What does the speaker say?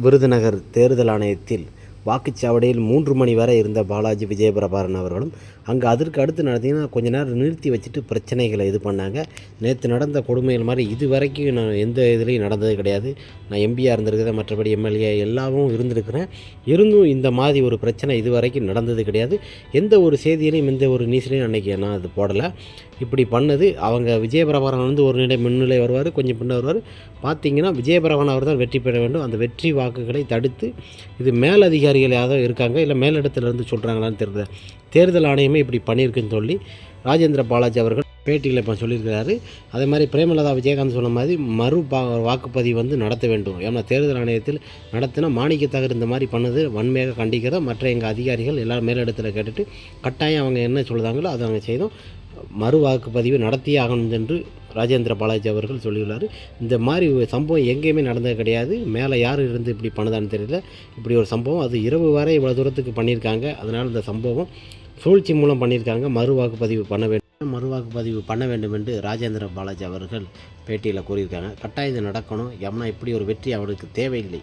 விருதுநகர் தேர்தல் ஆணையத்தில் வாக்குச்சாவடியில் மூன்று மணி வரை இருந்த பாலாஜி விஜயபிரபாரன் அவர்களும் அங்கே அதற்கு அடுத்து நடத்திங்கன்னா கொஞ்ச நேரம் நிறுத்தி வச்சுட்டு பிரச்சனைகளை இது பண்ணாங்க. நேற்று நடந்த கொடுமைகள் மாதிரி இது வரைக்கும் நான் எந்த இதுலேயும் நடந்தது கிடையாது. நான் எம்பியாக இருந்திருக்கிறேன் மற்றபடி எம்எல்ஏ எல்லாவும் இருந்திருக்கிறேன். இருந்தும் இந்த மாதிரி ஒரு பிரச்சனை இது வரைக்கும் நடந்தது கிடையாது. எந்த ஒரு செய்தியிலையும் எந்த ஒரு நியூஸ்லையும் அன்றைக்கி நான் அது போடலை. இப்படி பண்ணது அவங்க விஜயபிரபாரன் வந்து ஒரு நிலை முன்னிலை வருவார் கொஞ்சம் பின்ன வருவார். பார்த்தீங்கன்னா விஜயபிரபாரன் அவர் தான் வெற்றி பெற வேண்டும். அந்த வெற்றி வாக்குகளை தடுத்து இது மேலதிக அதிகாரிகளாக இருக்காங்க இல்லை மேலிடத்திலிருந்து சொல்கிறாங்களான்னு தெரியல. தேர்தல் ஆணையமே இப்படி பண்ணியிருக்குன்னு சொல்லி ராஜேந்திர பாலாஜி அவர்கள் பேட்டியில் இப்போ சொல்லியிருக்கிறாரு. அதே மாதிரி பிரேமலதா விஜயகாந்த் சொன்ன மாதிரி மறு பா வாக்குப்பதிவு வந்து நடத்த வேண்டும். ஏன்னா தேர்தல் ஆணையத்தில் நடத்தினா மாணிக்கத்தகர் இந்த மாதிரி பண்ணது வன்மையாக கண்டிக்கிறோம் மற்ற எங்கள் அதிகாரிகள் எல்லாரும் மேலிடத்தில் கேட்டுட்டு கட்டாயம் அவங்க என்ன சொல்லுதாங்களோ அதை அவங்க செய்தோம். மறு வாக்குப்பதிவு நடத்தியே ஆகணும் என்று ராஜேந்திர பாலாஜி அவர்கள் சொல்லியுள்ளார். இந்த மாதிரி சம்பவம் எங்கேயுமே நடந்தது கிடையாது. மேலே யார் இருந்து இப்படி பண்ணுதான்னு தெரியல. இப்படி ஒரு சம்பவம். அது இரவு வரை இவ்வளோ தூரத்துக்கு பண்ணியிருக்காங்க. அதனால் இந்த சம்பவம் சூழ்ச்சி மூலம் பண்ணியிருக்காங்க. மறு வாக்குப்பதிவு பண்ண வேண்டும். மறு வாக்குப்பதிவு பண்ண வேண்டும் என்று ராஜேந்திர பாலாஜி அவர்கள் பேட்டியில் கூறியிருக்காங்க. கட்டாயம் இது நடக்கணும். ஏன்னா இப்படி ஒரு வெற்றி அவருக்கு தேவையில்லை.